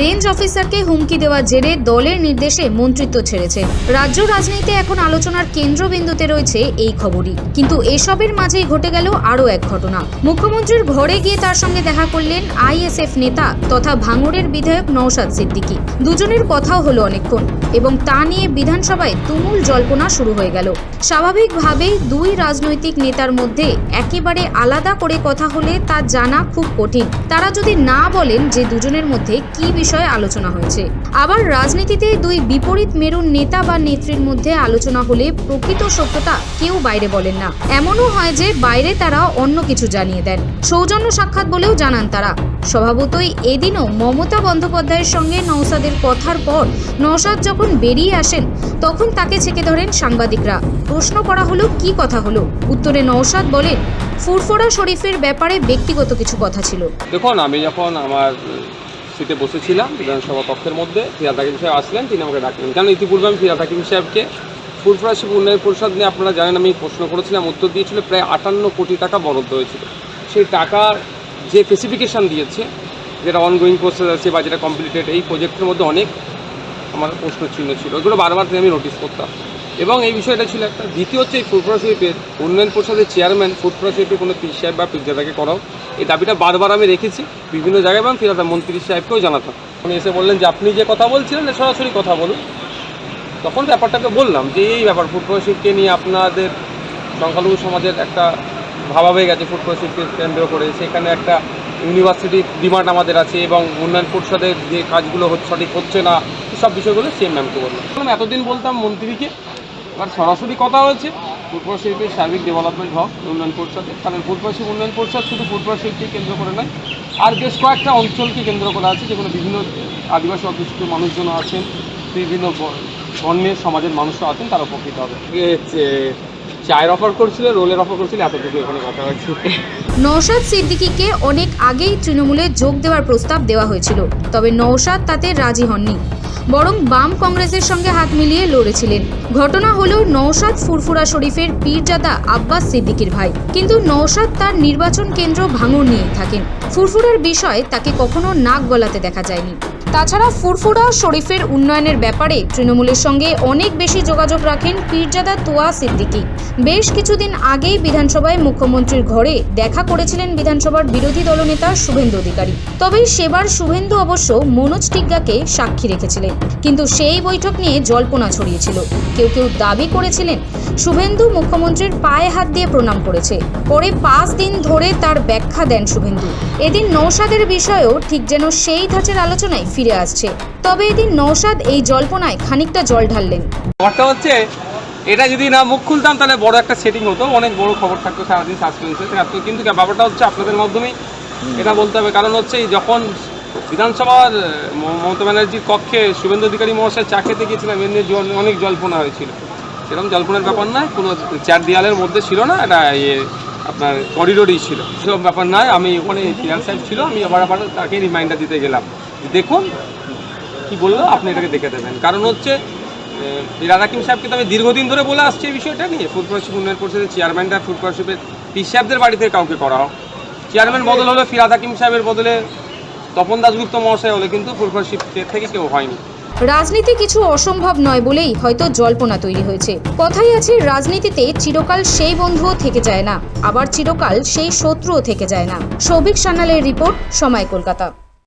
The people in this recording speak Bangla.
রেঞ্জ অফিসারকে হুমকি দেওয়ার জেরে দলের নির্দেশে মন্ত্রিত্ব ছেড়েছে। রাজ্য রাজনীতিতে এখন আলোচনার কেন্দ্রবিন্দুতে রয়েছে এই খবরই। কিন্তু এসবের মাঝেই ঘটে গেল আরও এক ঘটনা। মুখ্যমন্ত্রীর ঘরে গিয়ে তার সঙ্গে দেখা করলেন আইএসএফ নেতা তথা ভাঙড়ের বিধায়ক নওশাদ সিদ্দিকী। দুজনের কথাও হলো অনেকক্ষণ এবং তা নিয়ে বিধানসভায় তুমুল জল্পনা শুরু হয়ে গেল। স্বাভাবিকভাবেই দুই রাজনৈতিক নেতার মধ্যে একেবারে আলাদা করে কথা হলে তা জানা খুব কঠিন। তারা যদি না বলেন যে দুজনের মধ্যে কি বিষয়ে আলোচনা হয়েছে। আবার রাজনীতিতে দুই বিপরীত মেরুর নেতা বা নেত্রীর মধ্যে আলোচনা হলে প্রকৃত সত্যতা কেউ বাইরে বলেন না। এমনও হয় যে বাইরে তারা অন্য কিছু জানিয়ে দেন। সৌজন্য সাক্ষাৎ বলেও জানান তারা। স্বভাবতই এদিনও মমতা বন্দ্যোপাধ্যায়ের সঙ্গে নওসাদের কথার পর নওসাদ যখন বেরিয়ে আসেন, তখন তাকে ছেকে ধরেন সাংবাদিকরা। প্রশ্ন করা হলো, কি কথা হলো? উত্তরে নওসাদ বলেন, ফুরফোরা শরীফের ব্যাপারে ব্যক্তিগত কিছু কথা ছিল। দেখুন, আমি যখন আমার সিটে বসেছিলাম বিধানসভা কক্ষের মধ্যে। ফিরাদ হাকিম সাহেব আসলেন, তিনি আমাকে ডাকলেন। কারণ ইতিপূর্বে আমি ফিরাদ হাকিম সাহেবকে ফুরফুরা শিব উন্নয়ন পরিষদ নিয়ে আপনারা জানেন, আমি প্রশ্ন করেছিলাম, উত্তর দিয়েছিল, প্রায় আটান্ন কোটি টাকা বরাদ্দ হয়েছিল। সেই টাকার যে স্পেসিফিকেশান দিয়েছে, যেটা অনগোয়িং প্রসেস আছে বা যেটা কমপ্লিটেড এই প্রজেক্টের মধ্যে অনেক আমার প্রশ্ন চিহ্ন ছিল। এগুলো বারবার আমি নোটিস করতাম। এবং এই বিষয়টা ছিল একটা দ্বিতীয় হচ্ছে এই ফুটবল শিল্পের উন্নয়ন পরিষদের চেয়ারম্যান ফুটবল শিল্পে কোনো পীর সাহেব বা পীরজাদাকে করাও। এই দাবিটা বারবার আমি রেখেছি বিভিন্ন জায়গায় এবং ফিরাতাম মন্ত্রী সাহেবকেও জানাতাম। উনি এসে বললেন যে আপনি যে কথা বলছিলেন সরাসরি কথা বলুন। তখন ব্যাপারটাকে বললাম যে এই ব্যাপার ফুটবল শিল্পকে নিয়ে আপনাদের সংখ্যালঘু সমাজের একটা ভাবা হয়ে গেছে। ফুটবল শিল্পকে কেন্দ্র করে সেখানে একটা ইউনিভার্সিটি ডিমান্ড আমাদের আছে এবং উন্নয়ন পরিষদের যে কাজগুলো হচ্ছে সঠিক হচ্ছে না সব বিষয়গুলো সেম ম্যামকে বললাম, এতদিন বলতাম মন্ত্রীকে এবার সরাসরি কথা হয়েছে, ফুটবল শিল্পের সার্বিক ডেভেলপমেন্ট হোক, উন্নয়ন পরিষদে। কারণ ফুটবল শিল্প, উন্নয়ন পরিষদ শুধু ফুটবল শিল্পকে কেন্দ্র করে নয়, আর বেশ কয়েকটা অঞ্চলকে কেন্দ্র করা আছে, যেগুলো বিভিন্ন আদিবাসী অধ্যুষিত মানুষজন আছেন, বিভিন্ন বর্ণের সমাজের মানুষরা আছেন, তারা উপকৃত হবে। চায়ের অফার করছিল, রোলের অফার করছিল, এতটুকু এখানে কথা হচ্ছে নওশাদ সিদ্দিকিকে অনেক আগেই তৃণমূলে যোগ দেওয়ার প্রস্তাব দেওয়া হয়েছিল, তবে নওশাদ তাতে রাজি হননি। বরং বাম কংগ্রেসের সঙ্গে হাত মিলিয়ে লড়েছিলেন। ঘটনা হল নওশাদ ফুরফুরা শরীফের পীরজাদা আব্বাস সিদ্দিকির ভাই। কিন্তু নওশাদ তার নির্বাচন কেন্দ্র ভাঙন নিয়ে থাকেন। ফুরফুরার বিষয়ে তাকে কখনো নাক গলাতে দেখা যায়নি। তাছাড়া ফুরফুরা শরীফের উন্নয়নের ব্যাপারে তৃণমূলের সঙ্গে অনেক বেশি যোগাযোগ রাখেন পীরজাদা তোয়া সিদ্দিকী। বেশ কিছুদিন আগেই বিধানসভায় মুখ্যমন্ত্রীর ঘরে দেখা করেছিলেন বিধানসভার বিরোধী দলনেতা শুভেন্দু অধিকারী। তবে সেবার শুভেন্দু অবশ্য মনোজ টিগ্গাকে সাক্ষী রেখেছিলেন। কিন্তু সেই বৈঠক নিয়ে জল্পনা ছড়িয়েছিল। কেউ কেউ দাবি করেছিলেন, শুভেন্দু মুখ্যমন্ত্রীর পায়ে হাত দিয়ে প্রণাম করেছে। পরে পাঁচ দিন ধরে তার ব্যাখ্যা দেন শুভেন্দু। এদিন নৌসাদের বিষয়েও ঠিক যেন সেই ধাঁচের আলোচনায় ফিরে আসছে। তবে এদিন নৌসাদ এই জল্পনায় খানিকটা জল ঢাললেন। ব্যাপারটা হচ্ছে, এটা যদি না মুখ খুলতাম, তাহলে বড় একটা সেটিং হতো। অনেক বড় খবর থাকতো, সারাদিন সাসপেন্সে থাকতো কিন্তু ব্যাপারটা হচ্ছে আপনাদের মাধ্যমেই এটা বলতে হবে। কারণ হচ্ছে যখন বিধানসভার মমতা ব্যানার্জির কক্ষে শুভেন্দু অধিকারী মহাশয় চা খেতে গিয়েছিলাম জল, অনেক জল্পনা হয়েছিল। সেরকম জল্পনার ব্যাপার নয় কোনো চার দেয়ালের মধ্যে ছিল না, এটা ইয়ে আপনার করিডোরেই ছিল। সেরকম ব্যাপার নয়, আমি ওখানে চেয়ার সাহেব ছিল, আমি আবার আবার তাকে রিমাইন্ডার দিতে গেলাম। দেখুন, কি বলল? আপনি এটাকে দেখে দেবেন। কারণ হচ্ছে রাধা হাকিম সাহেবকে তো আমি দীর্ঘদিন ধরে বলে আসছি এই বিষয়টা নিয়ে। ফুড পরিষদ উন্নয়ন পরিষদের চেয়ারম্যানটা ফুড পরিষদের পি সাহেবদের বাড়িতে কাউকে করা হোক চেয়ারম্যান বদল হলো ফিরাদ হাকিম সাহেবের বদলে তপন দাসগুপ্ত মহাশয় হলে কিন্তু ফুড থেকে কেউ হয়নি। রাজনীতি কিছু অসম্ভব নয় বলেই হয়তো জল্পনা তৈরি হয়েছে। কথাই আছে, রাজনীতিতে চিরকাল সেই বন্ধুও থেকে যায় না। আবার চিরকাল সেই শত্রুও থেকে যায় না। সৌভিক সান্যালের রিপোর্ট সময় কলকাতা।